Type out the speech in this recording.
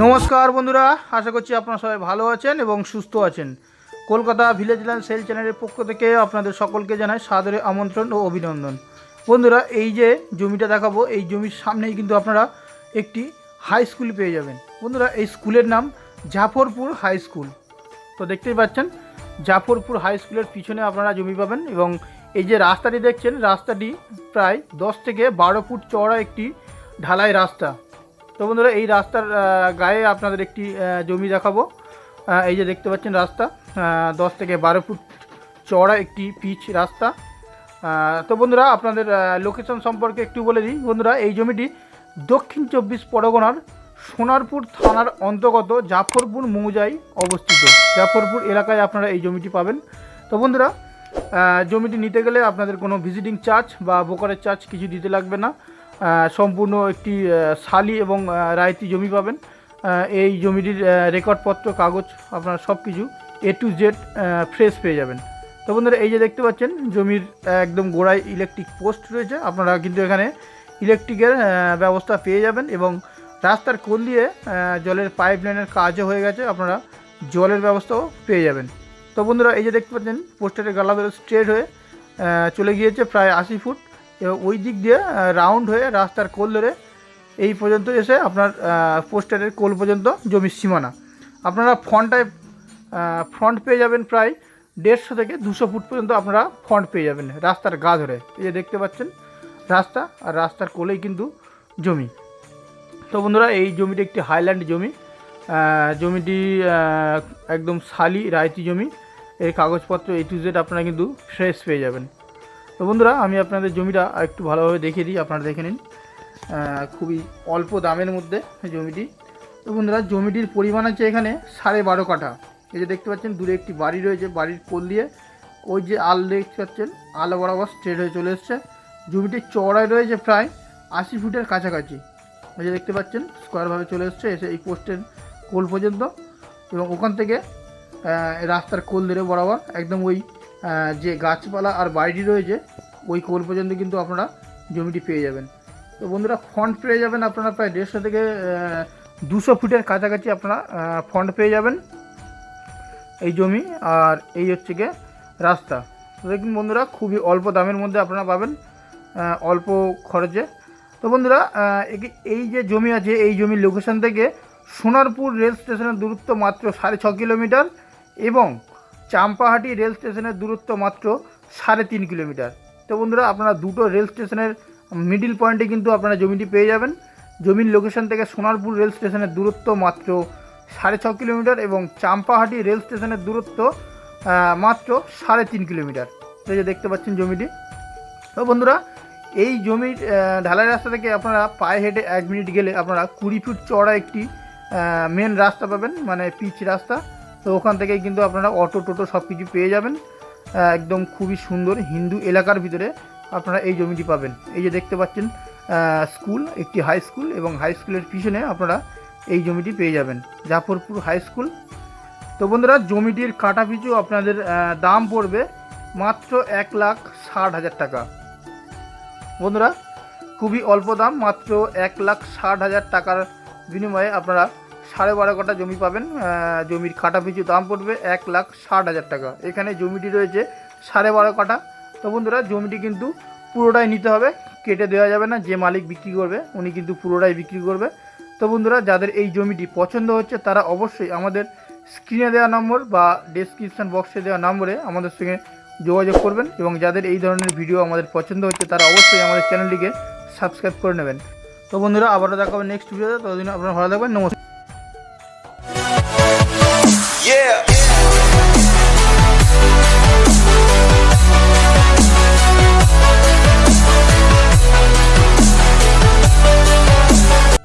নমস্কার বন্ধুরা, আশা করছি আপনারা সবাই ভালো আছেন এবং সুস্থ আছেন। কলকাতা ভিলেজ ল্যান্ড সেল চ্যানেলের পক্ষ থেকে আপনাদের সকলকে জানাই সাদরে আমন্ত্রণ ও অভিনন্দন। বন্ধুরা, এই যে জমিটা দেখাবো, এই জমির সামনেই কিন্তু আপনারা একটি হাই স্কুল পেয়ে যাবেন। বন্ধুরা, এই স্কুলের নাম জাফরপুর হাই স্কুল তো দেখতেই পাচ্ছেন, জাফরপুর হাই স্কুলের পিছনে আপনারা জমি পাবেন এবং এই যে রাস্তাটি দেখছেন, রাস্তাটি প্রায় দশ থেকে বারো ফুট চওড়া একটি ঢালাই রাস্তা। তো বন্ধুরা, এই রাস্তার গায়ে আপনাদের একটি জমি দেখাবো। এই যে দেখতে পাচ্ছেন রাস্তা দশ থেকে বারো ফুট চওড়া একটি পিচ রাস্তা। তো বন্ধুরা, আপনাদের লোকেশন সম্পর্কে একটু বলে দিই। বন্ধুরা, এই জমিটি দক্ষিণ চব্বিশ পরগনার সোনারপুর থানার অন্তর্গত জাফরপুর মৌজায় অবস্থিত। জাফরপুর এলাকায় আপনারা এই জমিটি পাবেন। তো বন্ধুরা জমিটি নিতে গেলে আপনাদের কোনো ভিজিটিং চার্জ বা বোকারের চার্জ কিছু দিতে লাগবে না। সম্পূর্ণ একটি শালি এবং রায়তি জমি পাবেন। এই জমিটির রেকর্ডপত্র, কাগজ, আপনারা সব কিছু এ টু জেড ফ্রেশ পেয়ে যাবেন। তো বন্ধুরা, এই যে দেখতে পাচ্ছেন, জমির একদম গোড়ায় ইলেকট্রিক পোস্ট রয়েছে। আপনারা কিন্তু এখানে ইলেকট্রিকের ব্যবস্থা পেয়ে যাবেন এবং রাস্তার কোল দিয়ে জলের পাইপ লাইনের কাজও হয়ে গেছে। আপনারা জলের ব্যবস্থাও পেয়ে যাবেন। তো বন্ধুরা, এই যে দেখতে পাচ্ছেন, পোস্টারের গালা স্ট্রেট হয়ে চলে গিয়েছে প্রায় আশি ফুট। এবং ওই দিক দিয়ে রাউন্ড হয়ে রাস্তার কোল ধরে এই পর্যন্ত এসে আপনার পোস্টারের কোল পর্যন্ত জমির সীমানা। আপনারা ফ্রন্টটায় ফ্রন্ট পেয়ে যাবেন প্রায় দেড়শো থেকে দুশো ফুট পর্যন্ত আপনারা ফ্রন্ট পেয়ে যাবেন রাস্তার গা ধরে। এই যে দেখতে পাচ্ছেন, রাস্তা আর রাস্তার কোলেই কিন্তু জমি। তো বন্ধুরা, এই জমিটি একটি হাইল্যান্ড জমি। জমিটি একদম শালি রায়তি জমি। এর কাগজপত্র এই টু জেড আপনারা কিন্তু ফ্রেশ পেয়ে যাবেন। তো বন্ধুরা, আমি আপনাদের জমিটা একটু ভালোভাবে দেখিয়ে দিই, আপনারা দেখে নিন। খুবই অল্প দামের মধ্যে জমিটি। তো বন্ধুরা, জমিটির পরিমাণ আছে এখানে সাড়ে বারো কাঠা। এই যে দেখতে পাচ্ছেন, দূরে একটি বাড়ি রয়েছে, বাড়ির কোল দিয়ে। ওই যে আল দেখতে পাচ্ছেন, আলো বরাবর স্ট্রেট হয়ে চলে এসছে। জমিটির চওড়ায় রয়েছে প্রায় আশি ফুটের কাছাকাছি। এই যে দেখতে পাচ্ছেন স্কোয়ারভাবে চলে এসছে, এসে এই পোস্টের কোল পর্যন্ত। এবং ওখান থেকে রাস্তার কোল ধরে বরাবর একদম ওই যে গাছপালা আর বাড়িটি রয়েছে, ওই কোল পর্যন্ত কিন্তু আপনারা জমিটি পেয়ে যাবেন। তো বন্ধুরা ফন্ট পেয়ে যাবেন আপনারা প্রায় দেড়শো থেকে দুশো ফুটের কাছাকাছি আপনারা ফন্ট পেয়ে যাবেন এই জমি আর এই হচ্ছে গিয়ে রাস্তা। তো দেখুন বন্ধুরা, খুবই অল্প দামের মধ্যে আপনারা পাবেন অল্প খরচে। তো বন্ধুরা এই যে জমি আছে, এই জমির লোকেশন থেকে সোনারপুর রেল স্টেশনের দূরত্ব মাত্র সাড়ে ছ কিলোমিটার এবং চাম্পাহাটি রেল স্টেশনের দূরত্ব মাত্র সাড়ে তিন কিলোমিটার। তো বন্ধুরা, আপনারা দুটো রেল স্টেশনের মিডিল পয়েন্টে কিন্তু আপনারা জমিটি পেয়ে যাবেন। জমির লোকেশন থেকে সোনারপুর রেল স্টেশনের দূরত্ব মাত্র সাড়ে ছ কিলোমিটার এবং চাম্পাহাটি রেল স্টেশনের দূরত্ব মাত্র সাড়ে তিন কিলোমিটার। এই যে দেখতে পাচ্ছেন জমিটি। তো বন্ধুরা, এই জমির ঢালাই রাস্তা থেকে আপনারা পায়ে হেঁটে এক মিনিট গেলে আপনারা কুড়ি ফুট চড়া একটি মেন রাস্তা পাবেন মানে পিচ রাস্তা। তো ওখান থেকেই কিন্তু আপনারা অটো টোটো সব কিছু পেয়ে যাবেন। একদম খুবই সুন্দর হিন্দু এলাকার ভিতরে আপনারা এই জমিটি পাবেন। এই যে দেখতে পাচ্ছেন স্কুল, একটি হাই স্কুল এবং হাই স্কুলের পিছনে আপনারা এই জমিটি পেয়ে যাবেন, জাফরপুর হাই স্কুল। তো বন্ধুরা, জমিটির কাটা পিছু আপনাদের দাম পড়বে মাত্র এক লাখ ষাট হাজার টাকা। বন্ধুরা, খুবই অল্প দাম, মাত্র এক লাখ ষাট হাজার টাকার বিনিময়ে আপনারা সাড়ে বারো কাটা জমি পাবেন জমির কাটা পিছু দাম পড়বে এক লাখ ষাট হাজার টাকা। এখানে জমিটি রয়েছে সাড়ে বারো কাটা তো বন্ধুরা, জমিটি কিন্তু পুরোটাই নিতে হবে, কেটে দেওয়া যাবে না, যে মালিক বিক্রি করবে, উনি কিন্তু পুরোটাই বিক্রি করবে। তো বন্ধুরা, যাদের এই জমিটি পছন্দ হচ্ছে, তারা অবশ্যই আমাদের স্ক্রিনে দেওয়া নম্বর বা ডেসক্রিপশন বক্সে দেওয়া নম্বরে আমাদের সঙ্গে যোগাযোগ করবেন এবং যাদের এই ধরনের ভিডিও আমাদের পছন্দ হচ্ছে, তারা অবশ্যই আমাদের চ্যানেলটিকে সাবস্ক্রাইব করে নেবেন। তো বন্ধুরা, আবারও দেখা হবে নেক্সট ভিডিওতে ততদিন আপনারা ভালো থাকবেন, নমস্কার। Yeah.